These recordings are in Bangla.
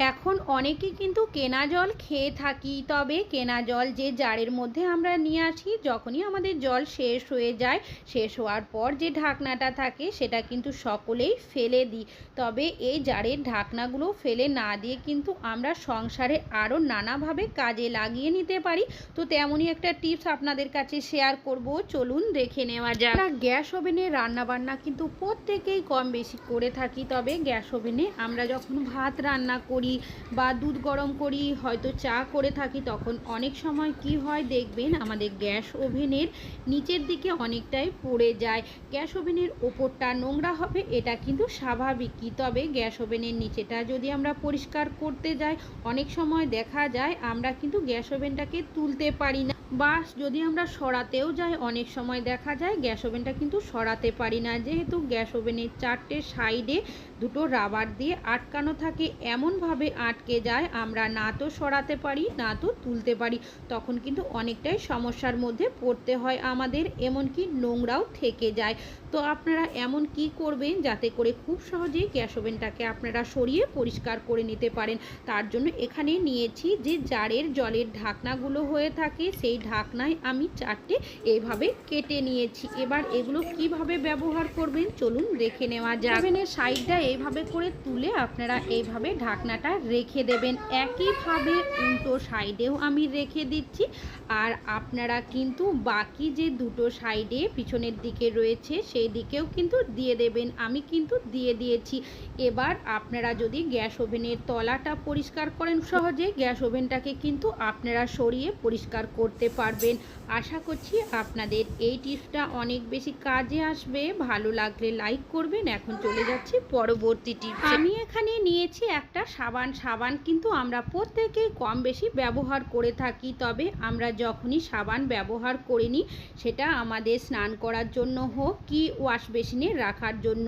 এখন অনেকে কিন্তু কেনা জল খেয়ে থাকি, তবে কেনা জল যে জারের মধ্যে আমরা নিয়ে আসি, যখনই আমাদের জল শেষ হয়ে যায়, শেষ হওয়ার পর যে ঢাকনাটা থাকে, সেটা কিন্তু সকলেই ফেলে দিই। তবে এই জারের ঢাকনাগুলো ফেলে না দিয়ে কিন্তু আমরা সংসারে আরও নানাভাবে কাজে লাগিয়ে নিতে পারি। তো তেমনই একটা টিপস আপনাদের কাছে শেয়ার করব, চলুন দেখে নেওয়া যাক। গ্যাস ওভেনে রান্না বান্না কিন্তু প্রত্যেকেই কম বেশি করে থাকি, তবে গ্যাস ওভেনে আমরা যখন ভাত রান্না করি বা দুধ গরম করি, হয়তো চা করে থাকি, তখন অনেক সময় কি হয় দেখবেন, আমাদের গ্যাস ওভেনের নিচের দিকে অনেকটাই পড়ে যায়। গ্যাস ওভেনের ওপরটা নোংরা হবে, এটা কিন্তু স্বাভাবিকই তবে গ্যাস ওভেনের নিচেটা যদি আমরা পরিষ্কার করতে যাই, অনেক সময় দেখা যায় আমরা কিন্তু গ্যাস ওভেনটাকে তুলতে পারি না। বা যদি আমরা সরাতেও যাই, অনেক সময় দেখা যায় গ্যাস ওভেনটা কিন্তু সরাতে পারি না। যেহেতু গ্যাস ওভেনের চারটে সাইডে দুটো রাবার দিয়ে আটকানো থাকে, এমনভাবে আটকে যায়, আমরা না তো সরাতে পারি, না তো তুলতে পারি, তখন কিন্তু অনেকটাই সমস্যার মধ্যে পড়তে হয় আমাদের, এমনকি নোংরাও থেকে যায়। তো আপনারা এমন কি করবেন যাতে করে খুব সহজেই গ্যাস ওভেনটাকে আপনারা সরিয়ে পরিষ্কার করে নিতে পারেন? তার জন্য এখানে নিয়েছি যে জারের জলের ঢাকনাগুলো হয়ে থাকে, সেই ঢাকনায় আমি চারটে এইভাবে কেটে নিয়েছি। এবার এগুলো কীভাবে ব্যবহার করবেন? চলুন দেখে নেওয়া যাক। সাইডটা এইভাবে করে তুলে আপনারা এইভাবে ঢাকনাটা রেখে দেবেন। একইভাবে উল্টো সাইডেও আমি রেখে দিচ্ছি। আর আপনারা কিন্তু বাকি যে দুটো সাইডে পিছনের দিকে রয়েছে, সেই দিকেও কিন্তু দিয়ে দেবেন। আমি কিন্তু দিয়ে দিয়েছি। এবার আপনারা যদি গ্যাস ওভেনের তলাটা পরিষ্কার করেন সহজে, গ্যাস ওভেনটাকে কিন্তু আপনারা সরিয়ে পরিষ্কার করতে পারবেন। আশা করছি আপনাদের এই টিপসটা অনেক বেশি কাজে আসবে। ভালো লাগলে লাইক করবেন। এখন চলে যাচ্ছি পরবর্তী টিপস। আমি এখানে নিয়েছি একটা সাবান। সাবান কিন্তু আমরা প্রত্যেকেই কম বেশি ব্যবহার করে থাকি। তবে আমরা যখনই সাবান ব্যবহার করে নিই সেটা আমাদের স্নান করার জন্য হোক কি ওয়াশ বেসিনে রাখার জন্য।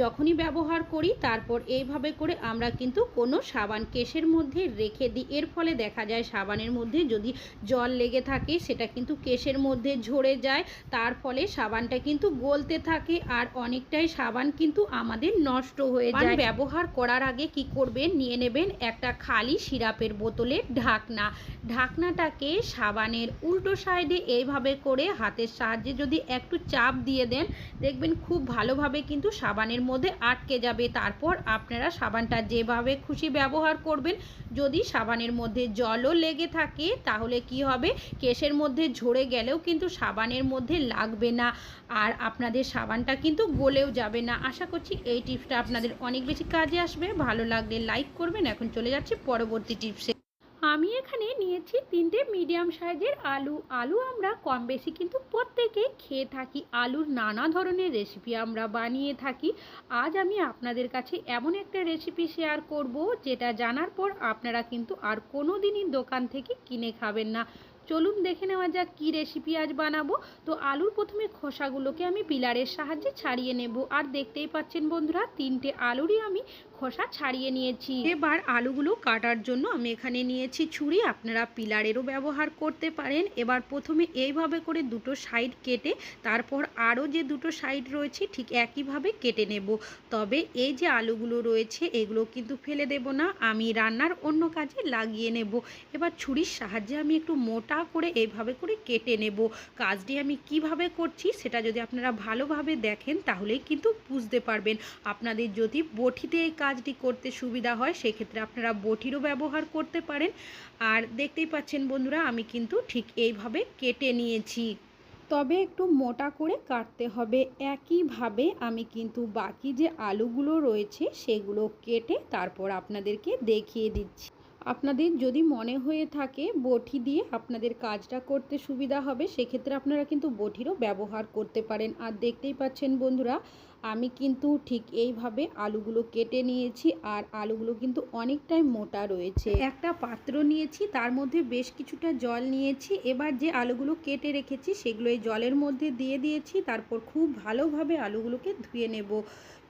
যখনই ব্যবহার করি, তারপর এইভাবে করে আমরা কিন্তু কোনো সাবান কেশের মধ্যে রেখে দিই। এর ফলে দেখা যায় সাবানের মধ্যে যদি জল লেগে থাকে সেটা কিন্তু কেশের মধ্যে ঝরে যায়। তার ফলে সাবানটা কিন্তু গলতে থাকে আর অনেকটাই সাবান কিন্তু আমাদের নষ্ট হয়ে যায়। ব্যবহার করার আগে কি করবেন? নিয়ে নেবেন একটা খালি সিরাপের বোতলে ঢাকনা। ঢাকনাটাকে সাবানের উল্টো সাইডে এইভাবে করে হাতের সাহায্যে যদি একটু চাপ দিয়ে দেন দেখবেন খুব ভালোভাবে কিন্তু সাবানের মধ্যে আটকে যাবে। তারপর আপনারা সাবানটা যেভাবে খুশি ব্যবহার করবেন যদি সাবানের মধ্যে জলও লেগে থাকে তাহলে কি হবে? কেশের মধ্যে ঝরে গেলেও কিন্তু সাবানের মধ্যে লাগবে না। আর আপনাদের সাবানটা কিন্তু গলেও যাবে না। আশা করছি এই টিপসটা আপনাদের অনেক বেশি কাজে আসবে। ভালো লাগলে লাইক করবেন। এখন চলে যাচ্ছি পরবর্তী টিপসে। আমি এখানে নিয়েছি তিনটে মিডিয়াম সাইজের আলু। আলু আমরা কম বেশি কিন্তু প্রত্যেকে খেয়ে থাকি। আলুর নানা ধরনের রেসিপি আমরা বানিয়ে থাকি। আজ আমি আপনাদের কাছে এমন একটা রেসিপি শেয়ার করব, যেটা জানার পর আপনারা কিন্তু আর কোনো দিনই দোকান থেকে কিনে খাবেন না। চলুন দেখে নেওয়া যাক কী রেসিপি আজ বানাবো। তো আলুর প্রথমে খোসাগুলোকে আমি পিলারের সাহায্যে ছাড়িয়ে নেব। আর দেখতেই পাচ্ছেন বন্ধুরা, তিনটে আলুরই আমি খোসা ছাড়িয়ে নিয়েছি। এবার আলুগুলো কাটার জন্য আমি এখানে নিয়েছি ছুরি। আপনারা পিলারেরও ব্যবহার করতে পারেন। এবার প্রথমে এইভাবে করে দুটো সাইড কেটে, তারপর আরও যে দুটো সাইড রয়েছে, ঠিক একইভাবে কেটে নেব। তবে এই যে আলুগুলো রয়েছে, এগুলো কিন্তু ফেলে দেব না। আমি রান্নার অন্য কাজে লাগিয়ে নেব। এবার ছুরির সাহায্যে আমি একটু মোটা করে এইভাবে করে কেটে নেব। কাজটি আমি কীভাবে করছি, সেটা যদি আপনারা ভালোভাবে দেখেন, তাহলেই কিন্তু বুঝতে পারবেন। আপনাদের যদি বটিতে এই কাজটি করতে সুবিধা হয়, সেক্ষেত্রে আপনারা বটিরও ব্যবহার করতে পারেন। আর দেখতেই পাচ্ছেন বন্ধুরা, আমি কিন্তু ঠিক এইভাবে কেটে নিয়েছি। তবে একটু মোটা করে কাটতে হবে। একইভাবে আমি কিন্তু বাকি যে আলুগুলো রয়েছে, সেগুলো কেটে তারপর আপনাদেরকে দেখিয়ে দিচ্ছি। আপনাদের যদি মনে হয়ে থাকে বটি দিয়ে আপনাদের কাজটা করতে সুবিধা হবে, সেক্ষেত্রে আপনারা কিন্তু বটিরও ব্যবহার করতে পারেন। আর দেখতেই পাচ্ছেন বন্ধুরা, আমি কিন্তু ঠিক এইভাবে আলুগুলো কেটে নিয়েছি আর আলুগুলো কিন্তু অনেকটাই মোটা রয়েছে। একটা পাত্র নিয়েছি, তার মধ্যে বেশ কিছুটা জল নিয়েছি। এবার যে আলুগুলো কেটে রেখেছি, সেগুলো এই জলের মধ্যে দিয়ে দিয়েছি। তারপর খুব ভালোভাবে আলুগুলোকে ধুয়ে নেব।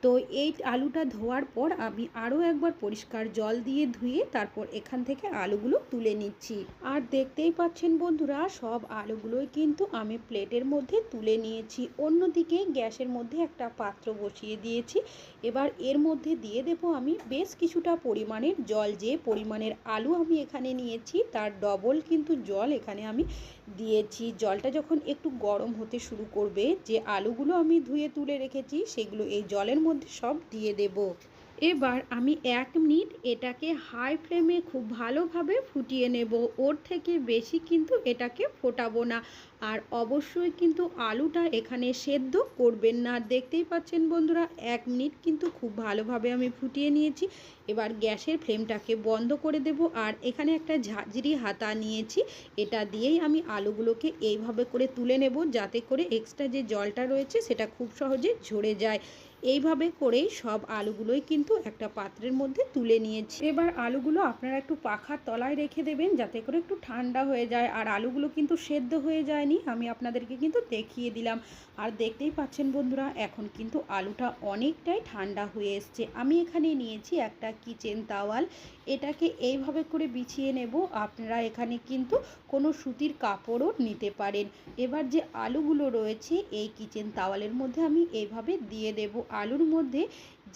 তো এই আলুটা ধোয়ার পর আমি আরও একবার পরিষ্কার জল দিয়ে ধুয়ে তারপর এখান থেকে আলুগুলো তুলে নিচ্ছি। আর দেখতেই পাচ্ছেন বন্ধুরা, সব আলুগুলোই কিন্তু আমি প্লেটের মধ্যে তুলে নিয়েছি। অন্যদিকে গ্যাসের মধ্যে একটা পাত্র বসিয়ে দিয়েছি। এবার এর মধ্যে দিয়ে দেব আমি বেশ কিছুটা পরিমাণের জল। যে পরিমাণের আলু আমি এখানে নিয়েছি, তার ডবল কিন্তু জল এখানে আমি দিয়েছি। জলটা যখন একটু গরম হতে শুরু করবে, যে আলুগুলো আমি ধুয়ে তুলে রেখেছি, সেগুলো এই জলের মধ্যে সব দিয়ে দেব। এবার আমি এক মিনিট এটাকে হাই ফ্লেমে খুব ভালোভাবে ফুটিয়ে নেব। ওর থেকে বেশি কিন্তু এটাকে ফোটাবো না। আর অবশ্যই কিন্তু আলুটা এখানে সেদ্ধ করবেন না। দেখতেই পাচ্ছেন বন্ধুরা, এক মিনিট কিন্তু খুব ভালোভাবে আমি ফুটিয়ে নিয়েছি। এবার গ্যাসের ফ্লেমটাকে বন্ধ করে দেব। আর এখানে একটা ঝাঁঝরি হাতা নিয়েছি। এটা দিয়েই আমি আলুগুলোকে এইভাবে করে তুলে নেব। যাতে করে এক্সট্রা যে জলটা রয়েছে সেটা খুব সহজে ঝরে যায়। এইভাবে করেই সব আলুগুলোই কিন্তু একটা পাত্রের মধ্যে তুলে নিয়েছি। এবার আলুগুলো আপনারা একটু পাখার তলায় রেখে দেবেন যাতে করে একটু ঠান্ডা হয়ে যায়। আর আলুগুলো কিন্তু সেদ্ধ হয়ে যায়নি, আমি আপনাদেরকে কিন্তু দেখিয়ে দিলাম। আর দেখতেই পাচ্ছেন বন্ধুরা, এখন কিন্তু আলুটা অনেকটাই ঠান্ডা হয়ে এসছে। আমি এখানে নিয়েছি একটা কিচেন তাওয়াল এটাকে এইভাবে করে বিছিয়ে নেব। আপনারা এখানে কিন্তু কোনো সুতির কাপড়ও নিতে পারেন। এবার যে আলুগুলো রয়েছে, এই কিচেন তাওয়ালের মধ্যে আমি এইভাবে দিয়ে দেব। আলুর মধ্যে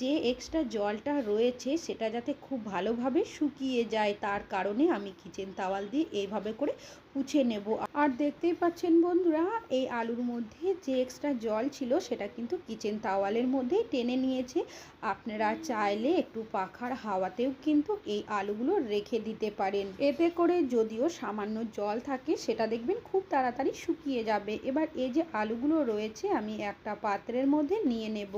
যে এক্সট্রা জলটা রয়েছে সেটা যাতে খুব ভালোভাবে শুকিয়ে যায়, তার কারণে আমি কিচেন তাওয়াল দিয়ে এইভাবে করে পুছে নেব। আর দেখতেই পাচ্ছেন বন্ধুরা, এই আলুর মধ্যে যে এক্সট্রা জল ছিল সেটা কিন্তু কিচেন তাওয়ালের মধ্যেই টেনে নিয়েছে। আপনারা চাইলে একটু পাখার হাওয়াতেও কিন্তু এই আলুগুলো রেখে দিতে পারেন। এতে করে যদিও সামান্য জল থাকে, সেটা দেখবেন খুব তাড়াতাড়ি শুকিয়ে যাবে। এবার এই যে আলুগুলো রয়েছে, আমি একটা পাত্রের মধ্যে নিয়ে নেব।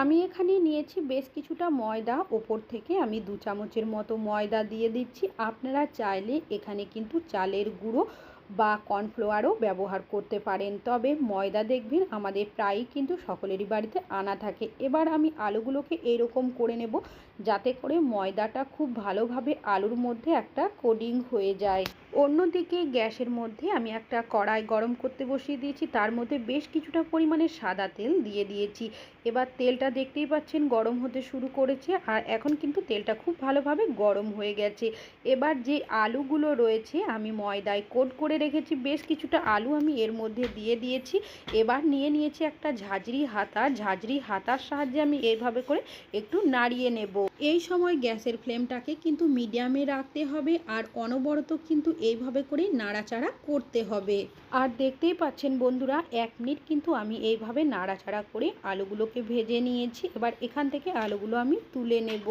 আমি এখানে নিয়েছি বেশ কিছুটা ময়দা। ওপর থেকে আমি দু চামচের মতো ময়দা দিয়ে দিচ্ছি। আপনারা চাইলে এখানে কিন্তু চালের গুঁড়ো বা কর্নফ্লোয়ারও ব্যবহার করতে পারেন। তবে ময়দা দেখবেন আমাদের প্রায়ই কিন্তু সকলেরই বাড়িতে আনা থাকে। এবার আমি আলুগুলোকে এরকম করে নেব যাতে করে ময়দাটা খুব ভালোভাবে আলুর মধ্যে একটা কোডিং হয়ে যায়। অন্যদিকে গ্যাসের মধ্যে আমি একটা কড়াই গরম করতে বসিয়ে দিয়েছি। তার মধ্যে বেশ কিছুটা পরিমাণে সাদা তেল দিয়ে দিয়েছি। এবার তেলটা দেখতেই পাচ্ছেন গরম হতে শুরু করেছে আর এখন কিন্তু তেলটা খুব ভালোভাবে গরম হয়ে গেছে। এবার যে আলুগুলো রয়েছে আমি ময়দায় কোট করে রেখেছি। বেশ কিছুটা আলু আমি এর মধ্যে দিয়ে দিয়েছি। এবার নিয়ে নিয়েছি একটা ঝাঁঝরি হাতা। ঝাঁঝরি হাতার সাহায্যে আমি এইভাবে করে একটু নাড়িয়ে নেব। এই সময় গ্যাসের ফ্লেমটাকে কিন্তু মিডিয়ামে রাখতে হবে আর অনবরত কিন্তু এইভাবে করে নাড়াচাড়া করতে হবে। আর দেখতেই পাচ্ছেন বন্ধুরা, এক মিনিট কিন্তু আমি এইভাবে নাড়াচাড়া করে আলুগুলোকে ভেজে নিয়েছি। এবার এখান থেকে আলুগুলো আমি তুলে নেব।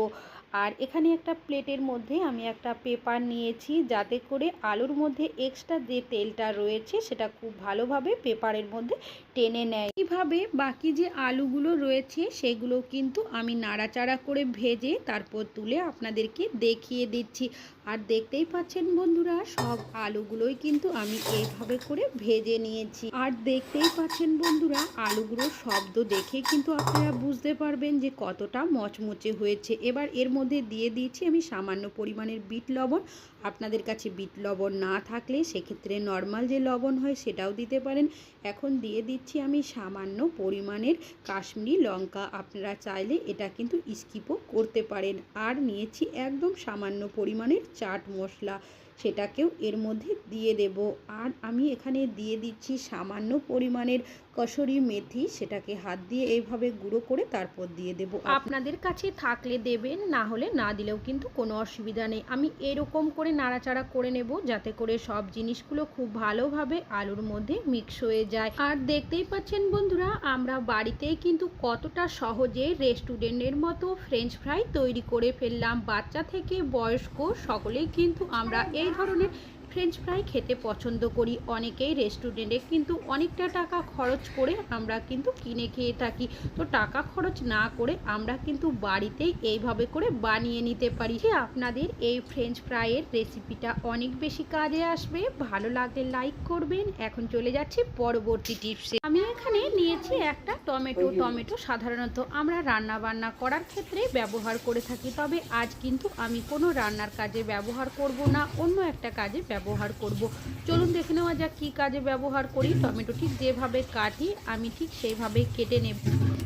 আর এখানে একটা প্লেটের মধ্যে আমি একটা পেপার নিয়েছি যাতে করে আলুর মধ্যে এক্সট্রা যে তেলটা রয়েছে সেটা খুব ভালোভাবে পেপারের মধ্যে টেনে নেয়। এইভাবে বাকি যে আলুগুলো রয়েছে সেগুলো কিন্তু আমি নাড়াচাড়া করে ভেজে তারপর তুলে আপনাদেরকে দেখিয়ে দিচ্ছি। আর দেখতেই পাচ্ছেন বন্ধুরা, সব আলুগুলোই কিন্তু আমি এইভাবে করে ভেজে নিয়েছি। আর দেখতেই পাচ্ছেন বন্ধুরা, আলুগুলোর শব্দ দেখে কিন্তু আপনারা বুঝতে পারবেন যে কতটা মচমচে হয়েছে। এবার এর মধ্যে দিয়ে দিয়েছি। আমি সামান্য পরিমাণের বিট লবণ। আপনাদের কাছে বিট লবণ না থাকলে সেক্ষেত্রে নর্মাল যে লবণ হয় সেটাও দিতে পারেন। এখন দিয়ে দিচ্ছি আমি সামান্য পরিমাণের কাশ্মীরি লঙ্কা। আপনারা চাইলে এটা কিন্তু স্কিপও করতে পারেন। আর নিয়েছি একদম সামান্য পরিমাণের চাট মশলা। সেটাকেও এর মধ্যে দিয়ে দেব। আর আমি এখানে দিয়ে দিচ্ছি সামান্য পরিমাণের কসুরি মেথি সেটাকে হাত দিয়ে এইভাবে গুঁড়ো করে তারপর দিয়ে দেব। আপনাদের কাছে থাকলে দেবেন, না হলে না দিলেও কিন্তু কোনো অসুবিধা নেই। আমি এরকম করে নাড়াচাড়া করে নেব যাতে করে সব জিনিসগুলো খুব ভালোভাবে আলুর মধ্যে মিক্স হয়ে যায়। আর দেখতেই পাচ্ছেন বন্ধুরা, আমরা বাড়িতেই কিন্তু কতটা সহজে রেস্টুরেন্টের মতো ফ্রেঞ্চ ফ্রাই তৈরি করে ফেললাম। বাচ্চা থেকে বয়স্ক সকলেই কিন্তু আমরা এই ধরনের ফ্রেঞ্চ ফ্রাই খেতে পছন্দ করি অনেকেই রেস্টুরেন্টে, কিন্তু অনেকটা টাকা খরচ করে আমরা কিন্তু কিনে খেয়ে থাকি। তো টাকা খরচ না করে আমরা কিন্তু বাড়িতেই এইভাবে করে বানিয়ে নিতে পারি। যে আপনাদের এই ফ্রেঞ্চ ফ্রাইয়ের রেসিপিটা অনেক বেশি কাজে আসবে, ভালো লাগলে লাইক করবেন। এখন চলে যাচ্ছি পরবর্তী টিপসে। আমি এখানে নিয়েছি একটা টমেটো। টমেটো সাধারণত আমরা রান্না বান্না করার ক্ষেত্রে ব্যবহার করে থাকি, তবে আজ কিন্তু আমি কোনো রান্নার কাজে ব্যবহার করব না, অন্য একটা কাজে ব্যবহার করব। চলুন দেখে নেওয়া যাক কী কাজে ব্যবহার করি। টমেটো ঠিক যেভাবে কাটি, আমি ঠিক সেইভাবে কেটে নেব।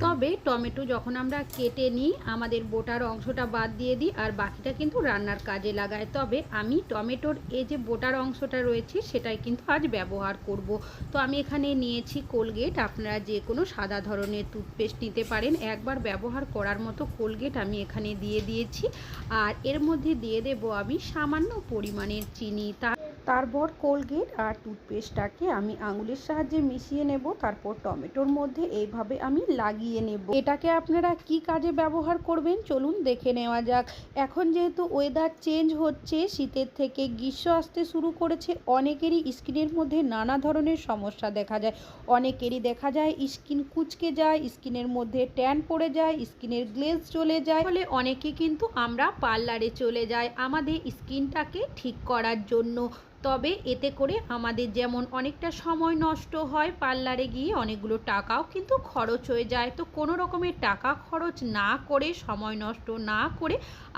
তবে টমেটো যখন আমরা কেটে নিই, আমাদের বোটার অংশটা বাদ দিয়ে দিই আর বাকিটা কিন্তু রান্নার কাজে লাগাই তবে আমি টমেটোর এই যে বোটার অংশটা রয়েছে, সেটাই কিন্তু আজ ব্যবহার করব। তো আমি এখানে নিয়েছি কোলগেট। আপনারা যে কোনো সাদা ধরনের টুথপেস্ট নিতে পারেন। একবার ব্যবহার করার মতো কোলগেট আমি এখানে দিয়ে দিয়েছি। আর এর মধ্যে দিয়ে দেব আমি সামান্য পরিমাণের চিনি। তার তারপর কোলগেট আর টুথপেস্টটাকে আমি আঙুলের সাহায্যে মিশিয়ে নেব, তারপর টমেটোর মধ্যে এইভাবে আমি লাগিয়ে নেব। এটাকে আপনারা কি কাজে ব্যবহার করবেন চলুন দেখে নেওয়া যাক। এখন যেহেতু ওয়েদার চেঞ্জ হচ্ছে, শীতের থেকে গ্রীষ্ম আসতে শুরু করেছে, অনেকেরই স্কিনের মধ্যে নানা ধরনের সমস্যা দেখা যায়। অনেকেরই দেখা যায় স্কিন কুচকে যায়, স্কিনের মধ্যে ট্যান পড়ে যায়, স্কিনের গ্লেজ চলে যায়। ফলে অনেকে কিন্তু আমরা পার্লারে চলে যাই আমাদের স্কিনটাকে ঠিক করার জন্য। তবে এতে করে আমাদের যেমন অনেকটা সময় নষ্ট হয়, পার্লারে গিয়ে অনেকগুলো টাকাও কিন্তু খরচ হয়ে যায়। তো কোনো রকমের টাকা খরচ না করে, সময় নষ্ট না করে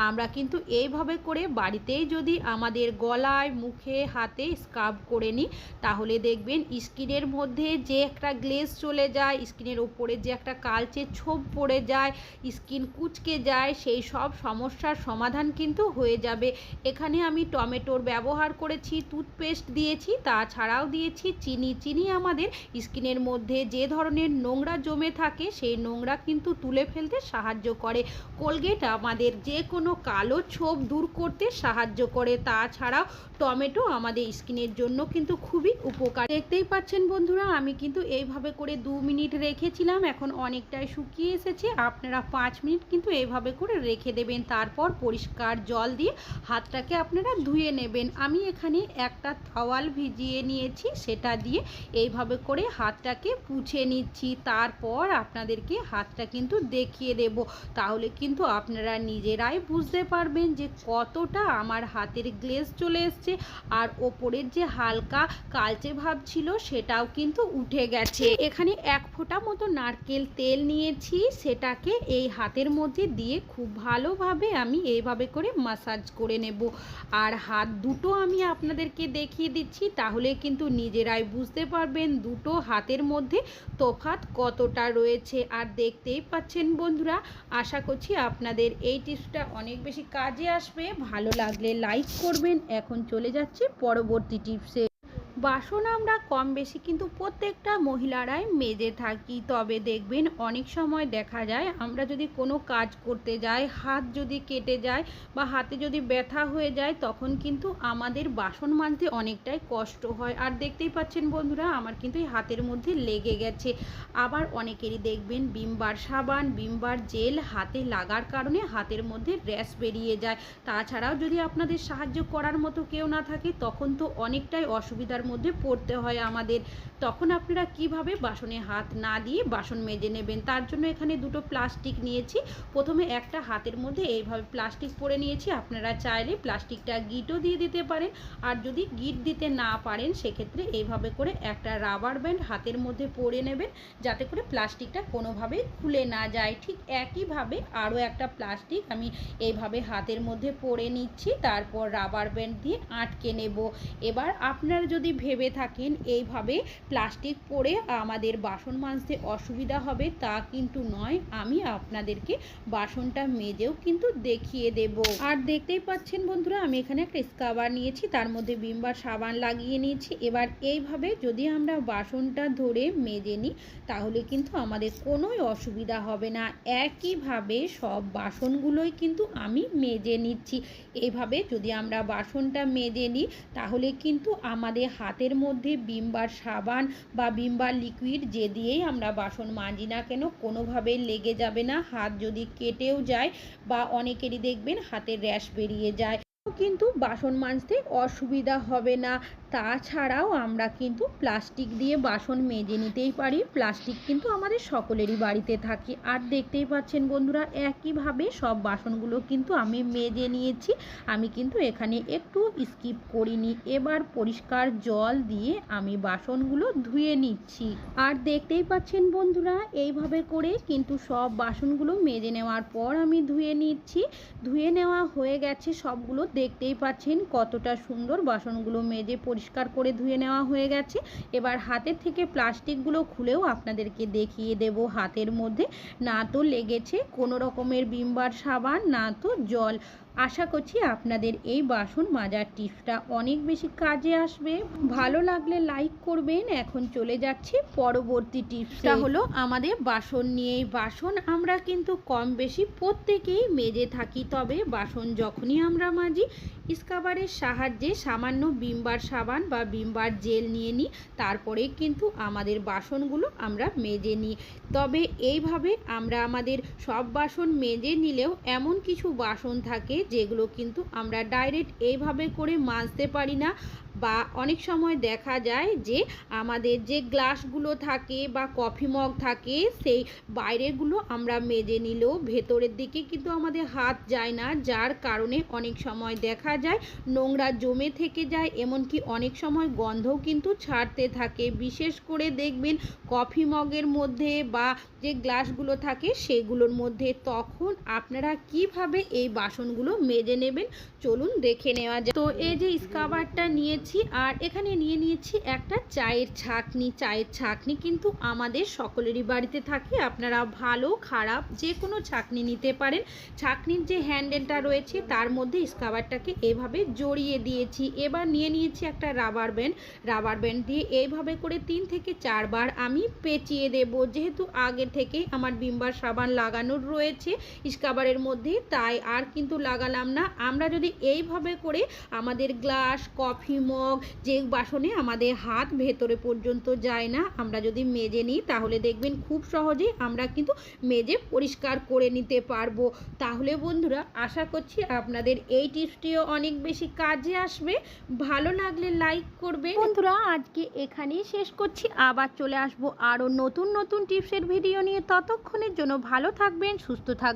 আমরা কিন্তু এইভাবে করে বাড়িতেই যদি আমাদের গলায়, মুখে, হাতে স্কাব করে নিই, তাহলে দেখবেন স্কিনের মধ্যে যে একটা গ্লেজ চলে যায়, স্কিনের ওপরে যে একটা কালচে ছোপ পড়ে যায়, স্কিন কুচকে যায়, সেই সব সমস্যার সমাধান কিন্তু হয়ে যাবে। এখানে আমি টমেটোর ব্যবহার করেছি টুথপেস্ট দিয়েছি, তাছাড়াও দিয়েছি চিনি। চিনি আমাদের স্কিনের মধ্যে যে ধরনের নোংরা জমে থাকে, সেই নোংরা কিন্তু তুলে ফেলতে সাহায্য করে। কোলগেট আমাদের যে কোনো কালো ছোপ দূর করতে সাহায্য করে। তাছাড়াও টমেটো আমাদের স্কিনের জন্য কিন্তু খুবই উপকার। দেখতেই পাচ্ছেন বন্ধুরা, আমি কিন্তু এইভাবে করে দু মিনিট রেখেছিলাম, এখন অনেকটাই শুকিয়ে এসেছে। আপনারা পাঁচ মিনিট কিন্তু এইভাবে করে রেখে দেবেন। তারপর পরিষ্কার জল দিয়ে হাতটাকে আপনারা ধুয়ে নেবেন। আমি এখানে একটা তাওয়াল ভিজিয়ে নিয়েছি, সেটা দিয়ে এইভাবে করে হাতটাকে পুছে নিচ্ছি। তারপর আপনাদেরকে হাতটা কিন্তু দেখিয়ে দেব। তাহলে কিন্তু আপনারা নিজেরাই বুঝতে পারবেন যে কতটা আমার হাতের গ্লেজ চলে এসছে আর ওপরের যে হালকা কালচে ভাব ছিল সেটাও কিন্তু উঠে গেছে। এখানে এক ফোঁটা মতো নারকেল তেল নিয়েছি, সেটাকে এই হাতের মধ্যে দিয়ে খুব ভালোভাবে আমি এইভাবে করে মাসাজ করে নেব। আর হাত দুটো আমি আপনাদেরকে দেখিয়ে দিচ্ছি, তাহলে কিন্তু নিজেরাই বুঝতে পারবেন দুটো হাতের মধ্যে তফাত কতটা রয়েছে। আর দেখতেই পাচ্ছেন বন্ধুরা, আশা করছি আপনাদের এই টিপসটা অনেক বেশি কাজে আসবে। ভালো লাগলে লাইক করবেন। এখন চলে যাচ্ছে পরবর্তী টিপসে। বাসন আমরা কম বেশি কিন্তু প্রত্যেকটা মহিলারাই মেজে থাকি। তবে দেখবেন অনেক সময় দেখা যায় আমরা যদি কোনো কাজ করতে যাই, হাত যদি কেটে যায় বা হাতে যদি ব্যথা হয়ে যায়, তখন কিন্তু আমাদের বাসন মাজতে অনেকটাই কষ্ট হয়। আর দেখতেই পাচ্ছেন বন্ধুরা, আমার কিন্তু এই হাতের মধ্যে লেগে গেছে। আবার অনেকেরই দেখবেন বিমবার সাবান, বিমবার জেল হাতে লাগার কারণে হাতের মধ্যে র্যাশ বেরিয়ে যায়। তাছাড়াও যদি আপনাদের সাহায্য করার মতো কেউ না থাকে, তখন তো অনেকটাই অসুবিধার মধ্যে পড়তে হয় আমাদের। তখন আপনারা কীভাবে বাসনে হাত না দিয়ে বাসন মেজে নেবেন? তার জন্য এখানে দুটো প্লাস্টিক নিয়েছি। প্রথমে একটা হাতের মধ্যে এইভাবে প্লাস্টিক পরে নিয়েছি। আপনারা চাইলে প্লাস্টিকটা গিটও দিয়ে দিতে পারেন। আর যদি গিট দিতে না পারেন, সেক্ষেত্রে এইভাবে করে একটা রাবার ব্যান্ড হাতের মধ্যে পরে নেবেন, যাতে করে প্লাস্টিকটা কোনোভাবে খুলে না যায়। ঠিক একইভাবে আরও একটা প্লাস্টিক আমি এইভাবে হাতের মধ্যে পরে নিচ্ছি। তারপর রাবার ব্যান্ড দিয়ে আটকে নেব। এবার আপনারা যদি ভেবে থাকেন, এইভাবে প্লাস্টিক পরে আমাদের বাসন মাজতে অসুবিধা হবে তা কিন্তু নয়। আমি আপনাদেরকে বাসনটা মেজেও কিন্তু দেখিয়ে দেব। আর দেখতেই পাচ্ছেন বন্ধুরা, আমি এখানে একটা স্কাবার নিয়েছি, তার মধ্যে বিমবার সাবান লাগিয়ে নিয়েছি। এবার এইভাবে যদি আমরা বাসনটা ধরে মেজে নিই, তাহলে কিন্তু আমাদের কোনোই অসুবিধা হবে না। একইভাবে সব বাসনগুলোই কিন্তু আমি মেজে নিচ্ছি। এইভাবে যদি আমরা বাসনটা মেজে নিই, তাহলে কিন্তু আমাদের হাতের মধ্যে বিমবার সাবান বা বিমবার লিকুইড যে দিয়েই আমরা বাসন মাজি না কেন, কোনোভাবে লেগে যাবে না, হাত যদি কেটেও যায় বা অনেকেরই দেখবেন হাতের র্যাশ বেরিয়ে যায়। কিন্তু বাসন মাজতে অসুবিধা হবে না। তাছাড়াও আমরা কিন্তু প্লাস্টিক দিয়ে বাসন মেজে নিতেই পারি। প্লাস্টিক কিন্তু আমাদের সকলেরই বাড়িতে থাকে। আর দেখতেই পাচ্ছেন বন্ধুরা, একইভাবে সব বাসনগুলো কিন্তু আমি মেজে নিয়েছি। আমি কিন্তু এখানে একটু স্কিপ করিনি। এবার পরিষ্কার জল দিয়ে আমি বাসনগুলো ধুয়ে নিচ্ছি। আর দেখতেই পাচ্ছেন বন্ধুরা, এইভাবে করে কিন্তু সব বাসনগুলো মেজে নেওয়ার পর আমি ধুয়ে নিচ্ছি। ধুয়ে নেওয়া হয়ে গেছে সবগুলো। দেখতেই পাচ্ছেন কতটা সুন্দর। বাসনগুলো মেজে পরিষ্কার করে ধুয়ে নেওয়া হয়ে গেছে। এবার হাতের থেকে প্লাস্টিকগুলো খুলেও আপনাদেরকে দেখিয়ে দেব হাতের মধ্যে। না তো লেগেছে কোনো রকমের বিমবার সাবান, না তো জল। আশা করছি আপনাদের এই বাসন মাজার টিপসটা অনেক বেশি কাজে আসবে। ভালো লাগলে লাইক করবেন। এখন চলে যাচ্ছি পরবর্তী টিপসটা হলো আমাদের বাসন নিয়েই বাসন। আমরা কিন্তু কম বেশি প্রত্যেকেই মেজে থাকি তবে বাসন যখনই আমরা মাজি স্কাবারের সাহায্যে সামান্য বিমবার সাবান বা বিমবার জেল নিয়ে নিই তারপরে কিন্তু আমাদের বাসনগুলো আমরা মেজে নিই। তবে এইভাবে আমরা আমাদের সব বাসন মেজে নিলেও এমন কিছু বাসন থাকে যেগুলো কিন্তু আমরা ডাইরেক্ট এইভাবে করে মাজতে পারি না। বা অনেক সময় দেখা যায় যে আমাদের যে গ্লাসগুলো থাকে বা কফি মগ থাকে, সেই বাইরেগুলো আমরা মেজে নিলেও ভেতরের দিকে কিন্তু আমাদের হাত যায় না। যার কারণে অনেক সময় দেখা যায় নোংরা জমে থেকে যায়, এমনকি অনেক সময় গন্ধও কিন্তু ছাড়তে থাকে। বিশেষ করে দেখবেন কফি মগের মধ্যে বা যে গ্লাসগুলো থাকে, সেগুলোর মধ্যে তখন আপনারা কীভাবে এই বাসনগুলো মেজে নেবেন? চলুন দেখে নেওয়া যায় তো এই যে স্কাবারটা নিয়েছি আর এখানে নিয়ে নিয়েছি একটা চায়ের ছাকনি। চায়ের ছাকনি কিন্তু আমাদের সকলেরই বাড়িতে থাকে। আপনারা ভালো, খারাপ যে কোনো ছাকনি নিতে পারেন। ছাকনির যে হ্যান্ডেলটা রয়েছে, তার মধ্যে স্কাবারটাকে এভাবে জড়িয়ে দিয়েছি। এবার নিয়ে নিয়েছি একটা রাবার ব্যান্ড। রাবার ব্যান্ড দিয়ে এইভাবে করে তিন থেকে চারবার আমি পেঁচিয়ে দেব। যেহেতু আগে থেকেই আমার বিম্বার সাবান লাগানোর রয়েছে স্কাবারের মধ্যে, তাই আর কিন্তু লাগালাম না। আমরা যদি এইভাবে করে আমাদের গ্লাস, কফি মগ যে বাসনে আমাদের হাত ভেতরে পর্যন্ত যায় না, আমরা যদি মেজে নিই, তাহলে দেখবেন খুব সহজেই আমরা কিন্তু মেজে পরিষ্কার করে নিতে পারব। তাহলে বন্ধুরা, আশা করছি আপনাদের এই টিপসটিও অনেক বেশি কাজে আসবে। ভালো লাগলে লাইক করবে বন্ধুরা, আজকে এখানেই শেষ করছি। আবার চলে আসব আরও নতুন নতুন টিপসের ভিডিও নিয়ে। ততক্ষণের জন্য ভালো থাকবেন, সুস্থ থাকবেন